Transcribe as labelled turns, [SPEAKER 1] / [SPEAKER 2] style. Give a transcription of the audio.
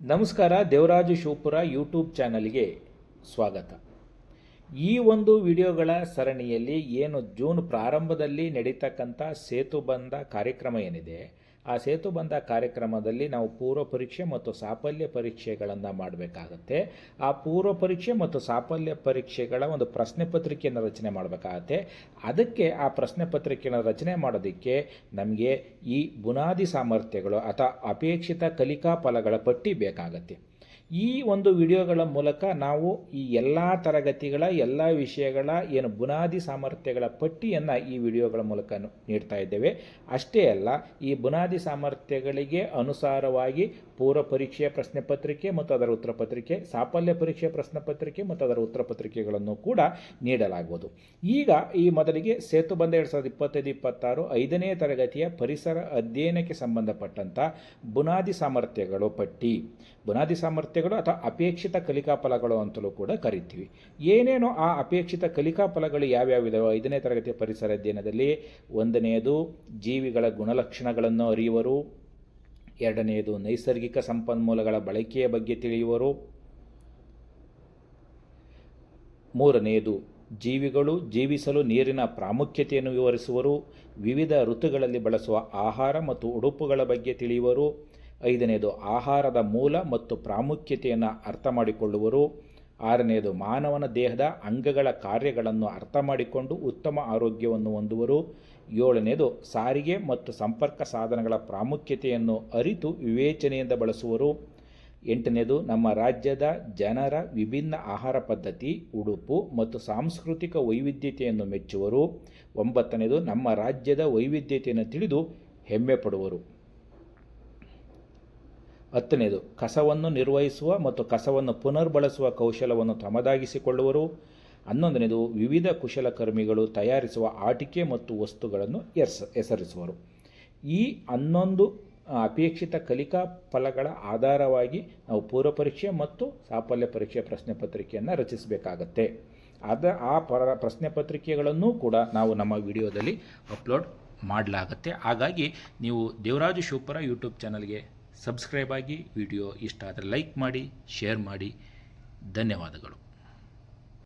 [SPEAKER 1] ನಮಸ್ಕಾರ, ದೇವರಾಜು ಶಿವಪುರ ಯೂಟ್ಯೂಬ್ ಚಾನಲ್ಗೆ ಸ್ವಾಗತ. ಈ ಒಂದು ವಿಡಿಯೋಗಳ ಸರಣಿಯಲ್ಲಿ ಏನು ಜೂನ್ ಪ್ರಾರಂಭದಲ್ಲಿ ನಡೀತಕ್ಕಂಥ ಸೇತುಬಂಧ ಕಾರ್ಯಕ್ರಮ ಏನಿದೆ ಆ ಸೇತುಬಂಧ ಕಾರ್ಯಕ್ರಮದಲ್ಲಿ ನಾವು ಪೂರ್ವ ಪರೀಕ್ಷೆ ಮತ್ತು ಸಾಫಲ್ಯ ಪರೀಕ್ಷೆಗಳನ್ನು ಮಾಡಬೇಕಾಗತ್ತೆ. ಆ ಪೂರ್ವ ಪರೀಕ್ಷೆ ಮತ್ತು ಸಾಫಲ್ಯ ಪರೀಕ್ಷೆಗಳ ಒಂದು ಪ್ರಶ್ನೆ ಪತ್ರಿಕೆಯನ್ನು ರಚನೆ ಮಾಡಬೇಕಾಗತ್ತೆ. ಅದಕ್ಕೆ ಆ ಪ್ರಶ್ನೆ ಪತ್ರಿಕೆಯನ್ನು ರಚನೆ ಮಾಡೋದಕ್ಕೆ ನಮಗೆ ಈ ಬುನಾದಿ ಸಾಮರ್ಥ್ಯಗಳು ಅಥವಾ ಅಪೇಕ್ಷಿತ ಕಲಿಕಾ ಫಲಗಳ ಪಟ್ಟಿ ಬೇಕಾಗತ್ತೆ. ಈ ಒಂದು ವಿಡಿಯೋಗಳ ಮೂಲಕ ನಾವು ಈ ಎಲ್ಲ ತರಗತಿಗಳ, ಎಲ್ಲ ವಿಷಯಗಳ ಏನು ಬುನಾದಿ ಸಾಮರ್ಥ್ಯಗಳ ಪಟ್ಟಿಯನ್ನು ಈ ವಿಡಿಯೋಗಳ ಮೂಲಕ ನೀಡ್ತಾ ಇದ್ದೇವೆ. ಅಷ್ಟೇ ಅಲ್ಲ, ಈ ಬುನಾದಿ ಸಾಮರ್ಥ್ಯಗಳಿಗೆ ಅನುಸಾರವಾಗಿ ಪೂರ್ವ ಪರೀಕ್ಷೆಯ ಪ್ರಶ್ನೆ ಪತ್ರಿಕೆ ಮತ್ತು ಅದರ ಉತ್ತರ ಪತ್ರಿಕೆ, ಸಾಫಲ್ಯ ಪರೀಕ್ಷೆಯ ಪ್ರಶ್ನೆ ಪತ್ರಿಕೆ ಮತ್ತು ಅದರ ಉತ್ತರ ಪತ್ರಿಕೆಗಳನ್ನು ಕೂಡ ನೀಡಲಾಗುವುದು. ಈಗ ಈ ಮೊದಲಿಗೆ ಸೇತು ಬಂದ ಎರಡು ಸಾವಿರದ ಇಪ್ಪತ್ತೈದು, ಇಪ್ಪತ್ತಾರು, ಐದನೇ ತರಗತಿಯ ಪರಿಸರ ಅಧ್ಯಯನಕ್ಕೆ ಸಂಬಂಧಪಟ್ಟಂಥ ಬುನಾದಿ ಸಾಮರ್ಥ್ಯಗಳು ಪಟ್ಟಿ. ಬುನಾದಿ ಸಾಮರ್ಥ್ಯಗಳು ಅಥವಾ ಅಪೇಕ್ಷಿತ ಕಲಿಕಾ ಫಲಗಳು ಅಂತಲೂ ಕೂಡ ಕರಿತೀವಿ. ಏನೇನು ಆ ಅಪೇಕ್ಷಿತ ಕಲಿಕಾ ಫಲಗಳು ಯಾವ್ಯಾವಿದಾವೆ? ಐದನೇ ತರಗತಿಯ ಪರಿಸರ ಅಧ್ಯಯನದಲ್ಲಿ ಒಂದನೆಯದು ಜೀವಿಗಳ ಗುಣಲಕ್ಷಣಗಳನ್ನು ಅರಿಯುವರು. ಎರಡನೆಯದು, ನೈಸರ್ಗಿಕ ಸಂಪನ್ಮೂಲಗಳ ಬಳಕೆಯ ಬಗ್ಗೆ ತಿಳಿಯುವರು. ಮೂರನೆಯದು, ಜೀವಿಗಳು ಜೀವಿಸಲು ನೀರಿನ ಪ್ರಾಮುಖ್ಯತೆಯನ್ನು ವಿವರಿಸುವರು. ವಿವಿಧ ಋತುಗಳಲ್ಲಿ ಬಳಸುವ ಆಹಾರ ಮತ್ತು ಉಡುಪುಗಳ ಬಗ್ಗೆ ತಿಳಿಯುವರು. ಐದನೆಯದು, ಆಹಾರದ ಮೂಲ ಮತ್ತು ಪ್ರಾಮುಖ್ಯತೆಯನ್ನು ಅರ್ಥ ಮಾಡಿಕೊಳ್ಳುವರು. ಆರನೆಯದು, ಮಾನವನ ದೇಹದ ಅಂಗಗಳ ಕಾರ್ಯಗಳನ್ನು ಅರ್ಥ ಮಾಡಿಕೊಂಡು ಉತ್ತಮ ಆರೋಗ್ಯವನ್ನು ಹೊಂದುವರು. ಏಳನೆಯದು, ಸಾರಿಗೆ ಮತ್ತು ಸಂಪರ್ಕ ಸಾಧನಗಳ ಪ್ರಾಮುಖ್ಯತೆಯನ್ನು ಅರಿತು ವಿವೇಚನೆಯಿಂದ ಬಳಸುವರು. ಎಂಟನೇದು ನಮ್ಮ ರಾಜ್ಯದ ಜನರ ವಿಭಿನ್ನ ಆಹಾರ ಪದ್ಧತಿ, ಉಡುಪು ಮತ್ತು ಸಾಂಸ್ಕೃತಿಕ ವೈವಿಧ್ಯತೆಯನ್ನು ಮೆಚ್ಚುವರು. ಒಂಬತ್ತನೇದು ನಮ್ಮ ರಾಜ್ಯದ ವೈವಿಧ್ಯತೆಯನ್ನು ತಿಳಿದು ಹೆಮ್ಮೆ ಪಡುವರು ಹತ್ತನೇದು, ಕಸವನ್ನು ನಿರ್ವಹಿಸುವ ಮತ್ತು ಕಸವನ್ನು ಪುನರ್ಬಳಸುವ ಕೌಶಲವನ್ನು ತಮದಾಗಿಸಿಕೊಳ್ಳುವರು. ಹನ್ನೊಂದನೇದು, ವಿವಿಧ ಕುಶಲಕರ್ಮಿಗಳು ತಯಾರಿಸುವ ಆಟಿಕೆ ಮತ್ತು ವಸ್ತುಗಳನ್ನು ಎಸ್ ಹೆಸರಿಸುವರು. ಈ ಹನ್ನೊಂದು ಅಪೇಕ್ಷಿತ ಕಲಿಕಾ ಫಲಗಳ ಆಧಾರವಾಗಿ ನಾವು ಪೂರ್ವ ಪರೀಕ್ಷೆ ಮತ್ತು ಸಾಫಲ್ಯ ಪರೀಕ್ಷೆ ಪ್ರಶ್ನೆ ಪತ್ರಿಕೆಯನ್ನು ರಚಿಸಬೇಕಾಗತ್ತೆ. ಅದ ಆ ಪರ, ಪ್ರಶ್ನೆ ಪತ್ರಿಕೆಗಳನ್ನು ಕೂಡ ನಾವು ನಮ್ಮ ವಿಡಿಯೋದಲ್ಲಿ ಅಪ್ಲೋಡ್ ಮಾಡಲಾಗತ್ತೆ. ಹಾಗಾಗಿ ನೀವು ದೇವರಾಜು ಶಿವಪುರ ಯೂಟ್ಯೂಬ್ ಚಾನಲ್ಗೆ ಸಬ್ಸ್ಕ್ರೈಬ್ ಆಗಿ ವಿಡಿಯೋ ಇಷ್ಟ ಆದರೆ ಲೈಕ್ ಮಾಡಿ ಶೇರ್ ಮಾಡಿ. ಧನ್ಯವಾದಗಳು.